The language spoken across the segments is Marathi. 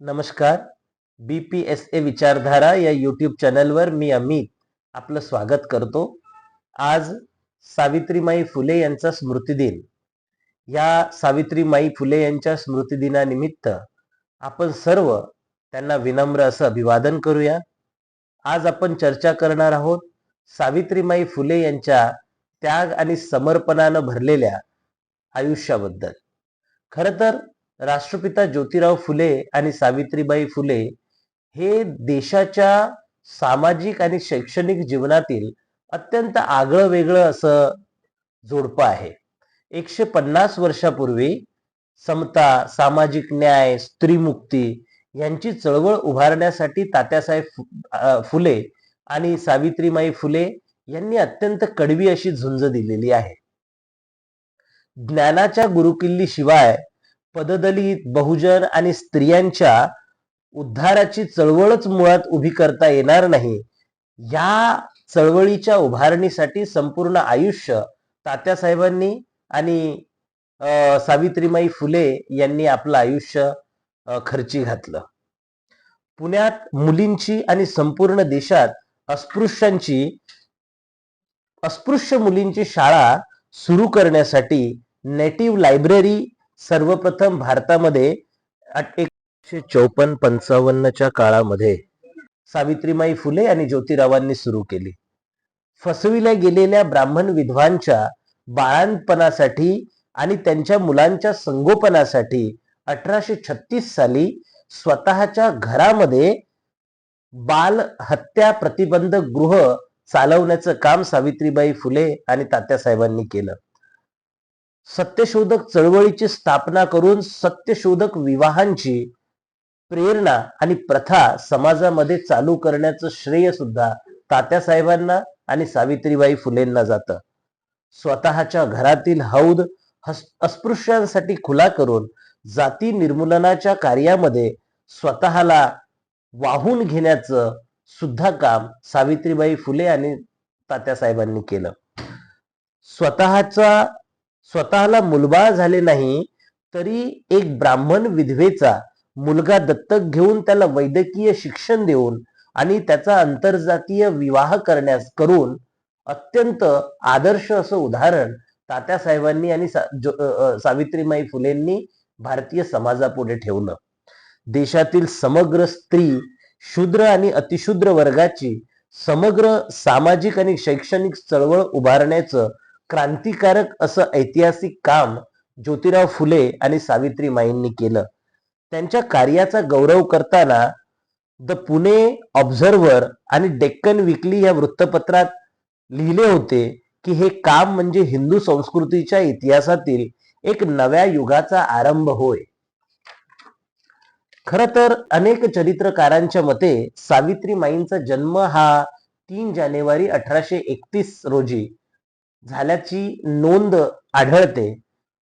नमस्कार. बी पी एस ए विचारधारा या यूट्यूब चॅनलवर मी अमित आपलं स्वागत करतो. आज सावित्रीमाई फुले यांचा स्मृतिदिन. या सावित्रीमाई फुले यांच्या स्मृतिदिनानिमित्त आपण सर्व त्यांना विनम्र असं अभिवादन करूया. आज आपण चर्चा करणार आहोत सावित्रीमाई फुले यांच्या त्याग आणि समर्पणानं भरलेल्या आयुष्याबद्दल. खर तर राष्ट्रपिता ज्योतिराव फुले आणि सावित्रीबाई फुले हे देशाच्या सामाजिक आणि शैक्षणिक जीवनातील अत्यंत आगळं वेगळं असं जोडपं आहे. एकशे पन्नास वर्षापूर्वी समता सामाजिक न्याय स्त्रीमुक्ती यांची चळवळ उभारण्यासाठी तात्यासाहेब फु- फुले आणि सावित्रीमाई फुले यांनी अत्यंत कडवी अशी झुंज दिलेली आहे. ज्ञानाच्या गुरुकिल्ली शिवाय पददलित बहुजन आणि स्त्रियांच्या उद्धाराची चळवळच मुळात उभी करता येणार नाही. या चळवळीच्या उभारणीसाठी संपूर्ण आयुष्य तात्यासाहेबांनी आणि सावित्रीमाई फुले यांनी आपलं आयुष्य खर्ची घातलं. पुण्यात मुलींची आणि संपूर्ण देशात अस्पृश्यांची अस्पृश्य मुलींची शाळा सुरू करण्यासाठी नेटिव्ह लायब्ररी सर्वप्रथम भारतामध्ये एकशे चौपन्न पंचावन्नच्या काळामध्ये सावित्रीमाई फुले आणि ज्योतिरावांनी सुरू केली. फसविल्या गेलेल्या ब्राह्मण विधवांच्या बाळांपणासाठी आणि त्यांच्या मुलांच्या संगोपनासाठी अठराशे छत्तीस साली स्वतःच्या घरामध्ये बाल हत्या प्रतिबंधक गृह चालवण्याचं काम सावित्रीबाई फुले आणि तात्यासाहेबांनी केलं. सत्यशोधक चळवळीची स्थापना करून सत्यशोधक विवाहांची प्रेरणा आणि प्रथा समाजामध्ये चालू करण्याचं श्रेय सुद्धा तात्यासाहेबांना आणि सावित्रीबाई फुलेंना जातं. स्वतःच्या घरातील हौद अस्पृश्यांसाठी खुला करून जाती निर्मूलनाच्या कार्यामध्ये स्वतःला वाहून घेण्याचं सुद्धा काम सावित्रीबाई फुले आणि तात्यासाहेबांनी केलं. स्वतःचा स्वतःला मुलबाळ झाले नाही तरी एक ब्राह्मण विधवेचा मुलगा दत्तक घेऊन त्याला वैद्यकीय शिक्षण देऊन आणि त्याचा आंतरजातीय विवाह करण्यास करून अत्यंत आदर्श असं उदाहरण तात्यासाहेबांनी आणि सा- जो- सावित्रीमाई फुलेंनी भारतीय समाजापुढे ठेवलं. देशातील समग्र स्त्री शूद्र आणि अतिशूद्र वर्गाची समग्र सामाजिक आणि शैक्षणिक चळवळ उभारण्याचं क्रांतिकारक असं ऐतिहासिक काम ज्योतिराव फुले आणि सावित्रीमाईंनी केलं. त्यांच्या कार्याचा गौरव करताना द पुणे ऑब्झर्व्हर आणि डेक्कन विकली या वृत्तपत्रात लिहिले होते की हे काम म्हणजे हिंदू संस्कृतीच्या इतिहासातील एक नव्या युगाचा आरंभ होय. खर तर अनेक चरित्रकारांच्या मते सावित्रीमाईंचा जन्म हा तीन जानेवारी अठराशे एकतीस रोजी झाल्याची नोंद आढळते.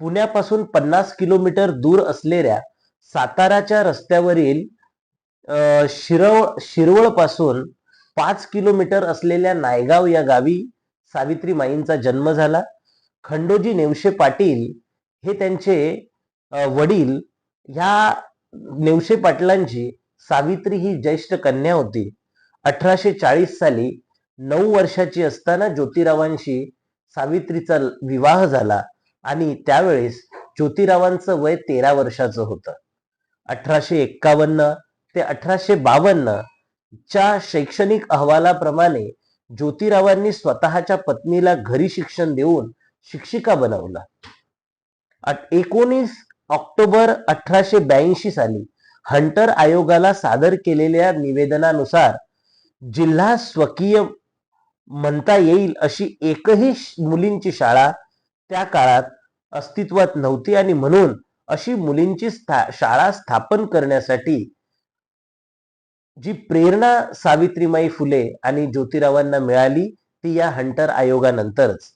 पुण्यापासून पन्नास किलोमीटर दूर असलेल्या साताराच्या रस्त्यावरील शिरव शिरवळ पाच किलोमीटर असलेल्या नायगाव या गावी सावित्रीमाईंचा जन्म झाला. खंडोजी नेवशे पाटील हे त्यांचे वडील. ह्या नेवशे पाटलांची सावित्री ही ज्येष्ठ कन्या होती. अठराशे चाळीस साली नऊ वर्षाची असताना ज्योतिरावांशी सावित्रीचा विवाह झाला आणि त्यावेळेस ज्योतिरावांचं वय तेरा वर्षाचं होतं. अठराशे एक्कावन्न ते अठराशे बावन्न च्या शैक्षणिक अहवालाप्रमाणे ज्योतिरावांनी स्वतःच्या पत्नीला घरी शिक्षण देऊन शिक्षिका बनवलं. एकोणीस ऑक्टोबर अठराशे ब्याऐंशी साली हंटर आयोगाला सादर केलेल्या निवेदनानुसार जिल्हा स्वकीय म्हणता येईल अशी एकही मुलींची शाळा त्या काळात अस्तित्वात नव्हती. आणि म्हणून अशी मुलींची स्था- शाळा स्थापन करण्यासाठी जी प्रेरणा सावित्रीमाई फुले आणि ज्योतिरावांना मिळाली ती या हंटर आयोगानंतरच.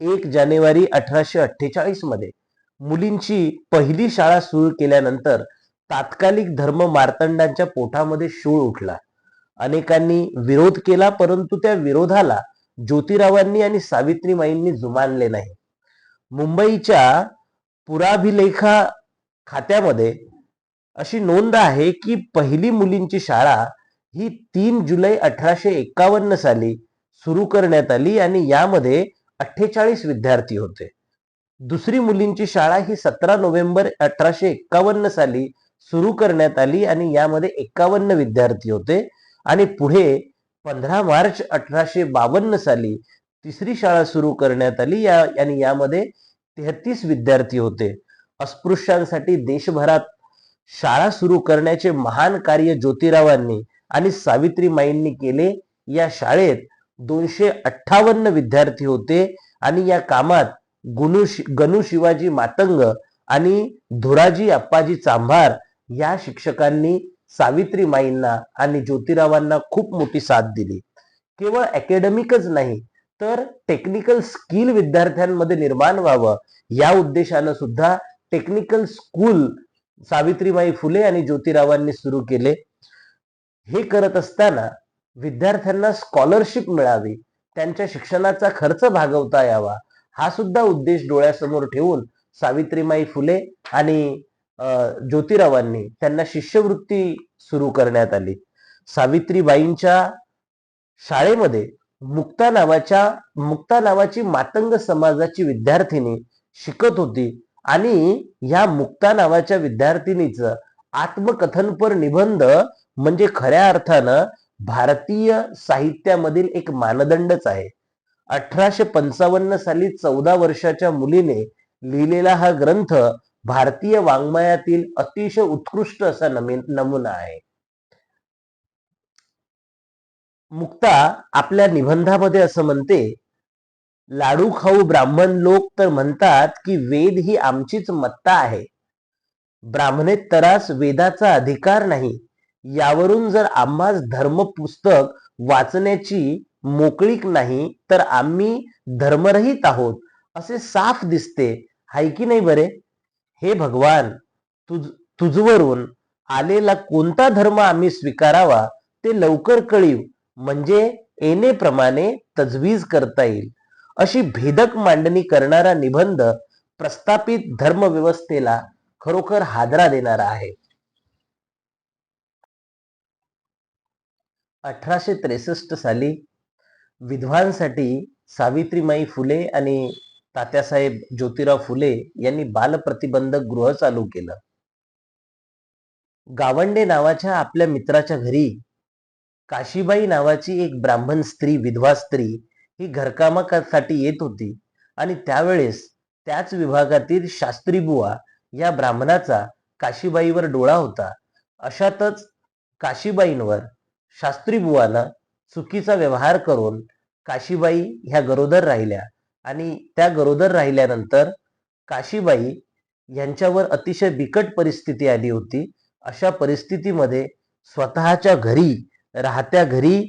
एक जानेवारी अठराशे अठ्ठेचाळीसमध्ये मुलींची पहिली शाळा सुरू केल्यानंतर तात्कालिक धर्म मार्तंडांच्या पोटामध्ये शूळ उठला. अनेकांनी विरोध केला परंतु त्या विरोधाला ज्योतिरावांनी आणि सावित्रीमाईंनी जुमानले नाही. मुंबईच्या पुराभिलेखा खात्यामध्ये अशी नोंद आहे की पहिली मुलींची शाळा ही तीन जुलै अठराशे एक्कावन्न साली सुरू करण्यात आली आणि यामध्ये अठ्ठेचाळीस विद्यार्थी होते. दुसरी मुलींची शाळा ही सतरा नोव्हेंबर अठराशे एक्कावन्न साली सुरू करण्यात आली आणि यामध्ये एक्कावन्न विद्यार्थी होते. आणि पुढे पंधरा मार्च अठराशे बावन्न साली तिसरी शाळा सुरू करण्यात आली. या आणि यामध्ये तेहतीस विद्यार्थी होते. अस्पृश्यांसाठी देशभरात शाळा सुरू करण्याचे महान कार्य ज्योतिरावांनी आणि सावित्रीमाईंनी केले. या शाळेत दोनशे अठ्ठावन्न विद्यार्थी होते आणि या कामात गुनु गणू शिवाजी मातंग आणि धुराजी अप्पाजी चांभार या शिक्षकांनी सावित्रीमाईंना आणि ज्योतिरावांना खूप मोठी साथ दिली. केवळ अकॅडमिकच नाही तर टेक्निकल स्किल विद्यार्थ्यांमध्ये निर्माण व्हावं या उद्देशानं सुद्धा टेक्निकल स्कूल सावित्रीबाई फुले आणि ज्योतिरावांनी सुरू केले. हे करत असताना विद्यार्थ्यांना स्कॉलरशिप मिळावी त्यांच्या शिक्षणाचा खर्च भागवता यावा हा सुद्धा उद्देश डोळ्यासमोर ठेवून सावित्रीमाई फुले आणि ज्योतिरावांनी त्यांना शिष्यवृत्ती सुरू करण्यात आली. सावित्रीबाईंच्या शाळेमध्ये मुक्ता नावाच्या मुक्ता नावाची मातंग समाजाची विद्यार्थिनी शिकत होती आणि ह्या मुक्ता नावाच्या विद्यार्थिनीचं आत्मकथनपर निबंध म्हणजे खऱ्या अर्थानं भारतीय साहित्यामधील एक मानदंडच आहे. अठराशे पंचावन्न साली चौदा वर्षाच्या मुलीने लिहिलेला हा ग्रंथ भारतीय वाङ्मयातील अतिशय उत्कृष्ट असा नमुना आहे. मुक्ता आपल्या निबंधामध्ये असं म्हणते लाडू खाऊ ब्राह्मण लोक तर म्हणतात की वेद ही आमचीच मत्ता आहे. ब्राह्मणेतरास वेदाचा अधिकार नाही. यावरून जर आम्हाच धर्म पुस्तक वाचण्याची मोकळीक नाही तर आम्ही धर्मरहित आहोत. असे साफ दिसते. हाय की नाही बरे? हे भगवान तुझ तुझवरून आलेला कोणता धर्म आम्ही स्वीकारावा ते लवकर कळीव म्हणजे येणेप्रमाणे तजवीज करता येईल. अशी भेदक मांडणी करणारा निबंध प्रस्थापित धर्मव्यवस्थेला खरोखर हादरा देणारा आहे. अठराशे त्रेसष्ट साली विधवांसाठी सावित्रीमाई फुले आणि तात्यासाहेब ज्योतिराव फुले यांनी बालप्रतिबंधक गृह चालू केलं. गावंडे नावाच्या आपल्या मित्राच्या घरी काशीबाई नावाची एक ब्राह्मण स्त्री विधवा स्त्री ही घरकामासाठी येत होती आणि त्यावेळेस त्याच विभागातील शास्त्रीबुवा या ब्राह्मणाचा काशीबाईवर डोळा होता. अशातच काशीबाईंवर शास्त्रीबुवानं चुकीचा व्यवहार करून काशीबाई ह्या गरोदर राहिल्या. आणि त्या गरोदर राहिल्यानंतर काशीबाई यांच्यावर अतिशय बिकट परिस्थिती आली होती. अशा परिस्थितीमध्ये स्वतःच्या घरी राहत्या घरी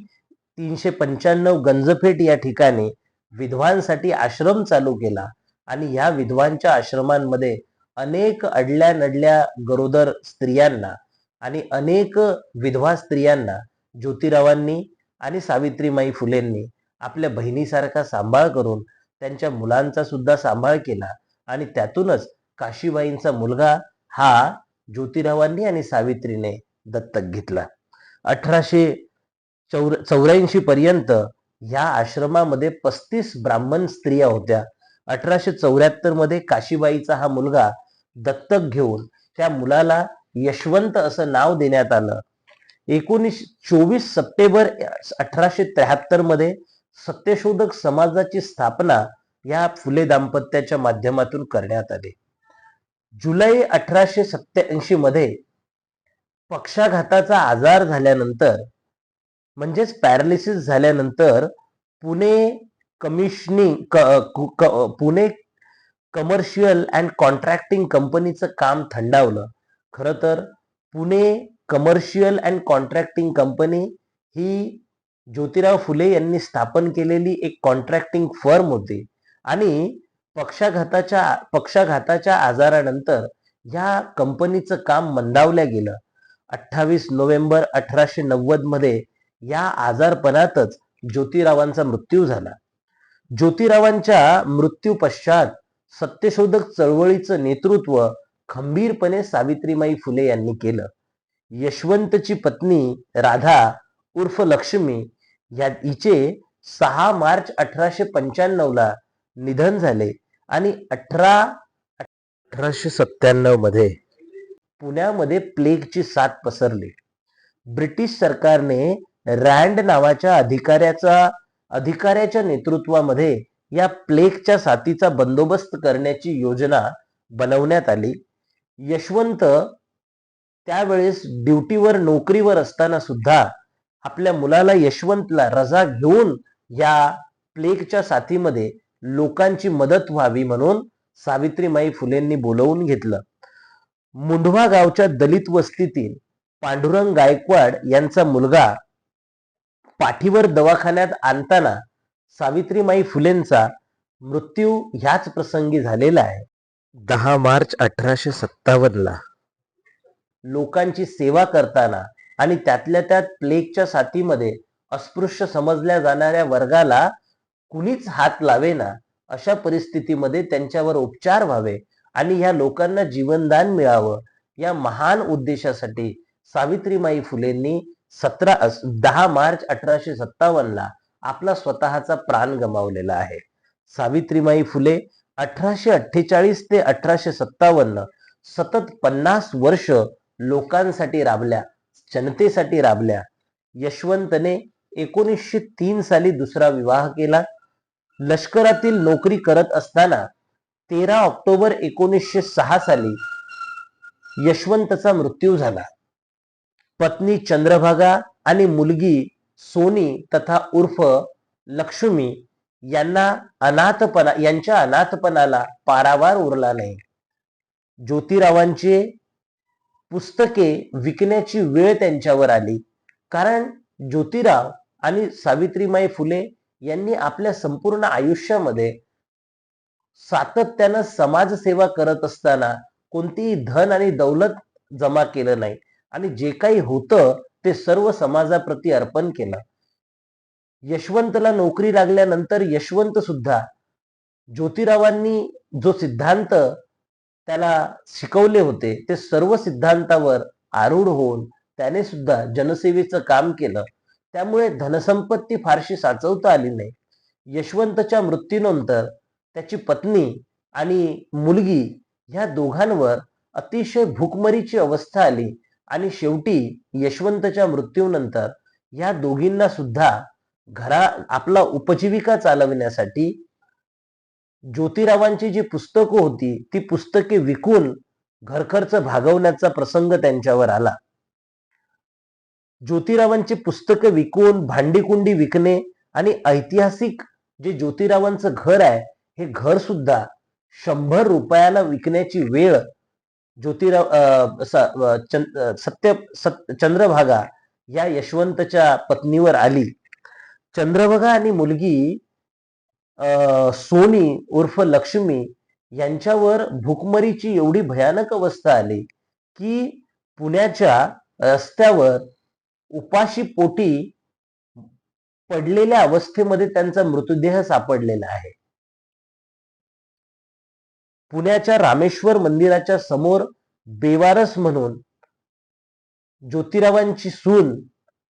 तीनशे पंच्याण्णव गंजफेट या ठिकाणी विधवांसाठी आश्रम चालू केला आणि या विधवांच्या आश्रमांमध्ये अनेक अडल्या नडल्या गरोदर स्त्रियांना आणि अनेक विधवा स्त्रियांना ज्योतिरावांनी आणि सावित्रीमाई फुलेंनी आपल्या बहिणीसारखा सांभाळ करून त्यांच्या मुलांचा सुद्धा सांभाळ केला आणि त्यातूनच काशीबाईंचा मुलगा हा ज्योतिरावांनी आणि सावित्रीने दत्तक घेतला. अठराशे चौर चौऱ्याऐंशी पर्यंत ह्या आश्रमामध्ये पस्तीस ब्राह्मण स्त्रिया होत्या. अठराशे चौऱ्याहत्तरमध्ये काशीबाईचा हा मुलगा दत्तक घेऊन त्या मुलाला यशवंत असं नाव देण्यात आलं. एकोणीस चोवीस सप्टेंबर अठराशे त्र्याहत्तरमध्ये सत्यशोधक समाजाची स्थापना या फुले दाम्पत्याच्या माध्यमातून करण्यात आली. जुलै अठराशे सत्याऐंशी मध्ये पक्षाघाताचा आजार झाल्यानंतर म्हणजेच पॅरालिसिस झाल्यानंतर Pune commissioning Pune commercial and contracting कंपनीचं काम थंडावलं. खरं तर Pune commercial and contracting company ही ज्योतिराव फुले यांनी स्थापन केलेली एक कॉन्ट्रॅक्टिंग फर्म होती. आणि पक्षाघाताच्या पक्षाघाताच्या आजारानंतर या कंपनीचं काम मंदावल्या गेलं. अठ्ठावीस नोव्हेंबर अठराशे नव्वदमध्ये या आजारपणातच ज्योतिरावांचा मृत्यू झाला. ज्योतिरावांच्या मृत्यू पश्चात सत्यशोधक चळवळीचं नेतृत्व खंबीरपणे सावित्रीमाई फुले यांनी केलं. यशवंतची पत्नी राधा उर्फ लक्ष्मी या हिचे सहा मार्च अठराशे पंच्याण्णव ला निधन झाले आणि अठरा अठराशे सत्त्याण्णवमध्ये पुण्यामध्ये प्लेगची साथ पसरली. ब्रिटिश सरकारने रँड नावाच्या अधिकाऱ्याचा अधिकाऱ्याच्या नेतृत्वामध्ये या प्लेगच्या साथीचा बंदोबस्त करण्याची योजना बनवण्यात आली. यशवंत त्यावेळेस ड्युटीवर नोकरीवर असताना सुद्धा आपल्या मुलाला यशवंतला रजा घेऊन या प्लेगच्या साथीमध्ये लोकांची मदत व्हावी म्हणून सावित्रीमाई फुलेंनी बोलवून घेतलं. मुंढवा गावच्या दलित वस्तीतील पांडुरंग गायकवाड यांचा मुलगा पाठीवर दवाखान्यात आणताना सावित्रीमाई फुलेंचा मृत्यू ह्याच प्रसंगी झालेला आहे. दहा मार्च अठराशे सत्तावन्न ला लोकांची सेवा करताना आणि त्यातल्या त्यात प्लेगच्या साथीमध्ये अस्पृश्य समजल्या जाणाऱ्या वर्गाला कुणीच हात लावेना अशा परिस्थितीमध्ये त्यांच्यावर उपचार व्हावे आणि ह्या लोकांना जीवनदान मिळावं या महान उद्देशासाठी सावित्रीमाई फुलेंनी सतरा दहा मार्च अठराशे सत्तावन्न ला आपला स्वतःचा प्राण गमावलेला आहे. सावित्रीमाई फुले अठराशे अठ्ठेचाळीस ते अठराशे सत्तावन्न सतत पन्नास वर्ष लोकांसाठी राबल्या. जनतेसाठी राबल्या. यशवंतने एकोणीसशे तीन साली दुसरा विवाह केला. लष्करातील नोकरी करत असताना तेरा ऑक्टोबर एकोणीसशे सहा साली यशवंतचा मृत्यू झाला. पत्नी चंद्रभागा आणि मुलगी सोनी तथा उर्फ लक्ष्मी यांना अनाथपणा यांच्या अनाथपणाला पारावार उरला नाही. ज्योतिरावांचे पुस्तके विकण्याची वेळ त्यांच्यावर आली. कारण ज्योतिराव आणि सावित्रीमाई फुले यांनी आपल्या संपूर्ण आयुष्यामध्ये सातत्यानं समाजसेवा करत असताना कोणतीही धन आणि दौलत जमा केलं नाही. आणि जे काही होतं ते सर्व समाजाप्रती अर्पण केलं. यशवंतला नोकरी लागल्यानंतर यशवंत सुद्धा ज्योतिरावांनी जो सिद्धांत त्याला शिकवले होते. ते सर्व सिद्धांतावर आरूढ होऊन त्याने सुद्धा जनसेवेचं काम केलं. त्यामुळे धनसंपत्ती फारशी साचवता आली नाही. यशवंतच्या मृत्यूनंतर त्याची पत्नी आणि मुलगी ह्या दोघांवर अतिशय भूकमरीची अवस्था आली आणि शेवटी यशवंतच्या मृत्यूनंतर या दोघींना सुद्धा घरा आपला उपजीविका चालविण्यासाठी ज्योतिरावांची जी पुस्तकं होती ती पुस्तके विकून घरखर्च भागवण्याचा प्रसंग त्यांच्यावर आला. ज्योतिरावांची पुस्तकं विकून भांडीकुंडी विकणे आणि ऐतिहासिक जे ज्योतिरावांचं घर आहे हे घर सुद्धा शंभर रुपयाला विकण्याची वेळ ज्योतिराव सत्य चंद्रभागा या यशवंतच्या पत्नीवर आली. चंद्रभागा आणि मुलगी सोनी उर्फ लक्ष्मी यांच्यावर भुकमरीची एवढी भयानक अवस्था आली की पुण्याच्या रस्त्यावर उपाशी पोटी पडलेल्या अवस्थेमध्ये त्यांचा मृतदेह सापडलेला आहे. पुण्याच्या रामेश्वर मंदिराच्या समोर बेवारस म्हणून ज्योतिरावांची सून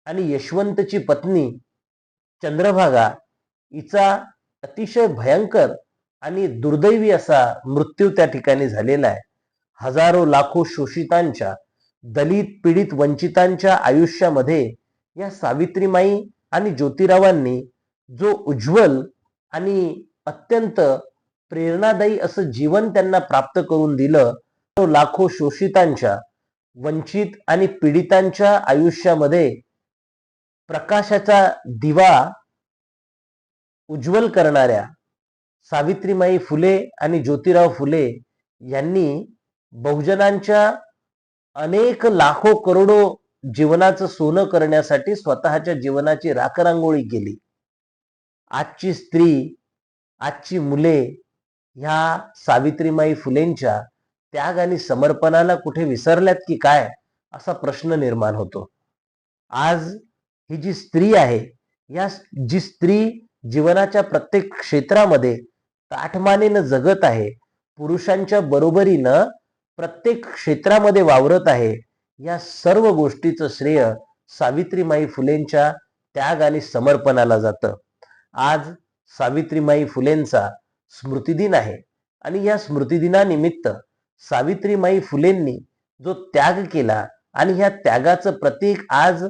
आणि यशवंतची पत्नी चंद्रभागा हिचा अतिशय भयंकर आणि दुर्दैवी असा मृत्यू त्या ठिकाणी झालेला आहे. हजारो लाखो शोषितांच्या दलित पीडित वंचितांच्या आयुष्यामध्ये या सावित्रीमाई आणि ज्योतिरावांनी जो उज्ज्वल आणि अत्यंत प्रेरणादायी असं जीवन त्यांना प्राप्त करून दिलं लाखो शोषितांच्या वंचित आणि पीडितांच्या आयुष्यामध्ये प्रकाशाचा दिवा उज्ज्वल करणाऱ्या सावित्रीमाई फुले आणि ज्योतिराव फुले यांनी बहुजनांच्या अनेक लाखो करोडो जीवनाचं सोनं करण्यासाठी स्वतःच्या जीवनाची राखरांगोळी केली. आजची स्त्री आजची मुले ह्या सावित्रीमाई फुलेंच्या त्याग आणि समर्पणाला कुठे विसरल्यात की काय असा प्रश्न निर्माण होतो. आज ही जी स्त्री आहे या जी स्त्री जीवनाच्या प्रत्येक क्षेत्रामध्ये ताठमानेनं जगत आहे. पुरुषांच्या बरोबरीनं प्रत्येक क्षेत्रामध्ये वावरत आहे. या सर्व गोष्टीचं श्रेय सावित्रीमाई फुलेंच्या त्याग आणि समर्पणाला जातं. आज सावित्रीमाई फुलेंचा स्मृतिदिन आहे आणि या स्मृतिदिनानिमित्त सावित्रीमाई फुलेंनी जो त्याग केला आणि ह्या त्यागाचं प्रतीक आज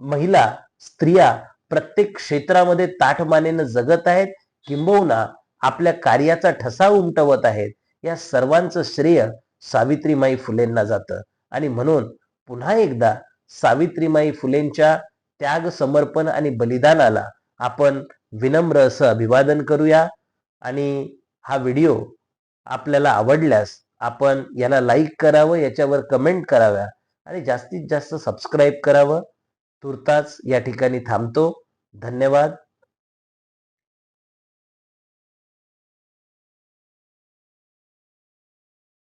महिला स्त्रिया प्रत्येक क्षेत्रामध्ये ताठमानेनं जगत आहेत किंबहुना आपल्या कार्याचा ठसा उमटवत आहेत. या सर्वांचं श्रेय सावित्रीमाई फुलेंना जातं. आणि म्हणून पुन्हा एकदा सावित्रीमाई फुलेंच्या त्याग समर्पण आणि बलिदानाला आपण विनम्र असं अभिवादन करूया. आणि हा व्हिडिओ आपल्याला आवडल्यास आपण याला लाईक करावं याच्यावर कमेंट कराव्या आणि जास्तीत जास्त सबस्क्राईब करावं. तुर्तास या ठिकाणी थांबतो. धन्यवाद.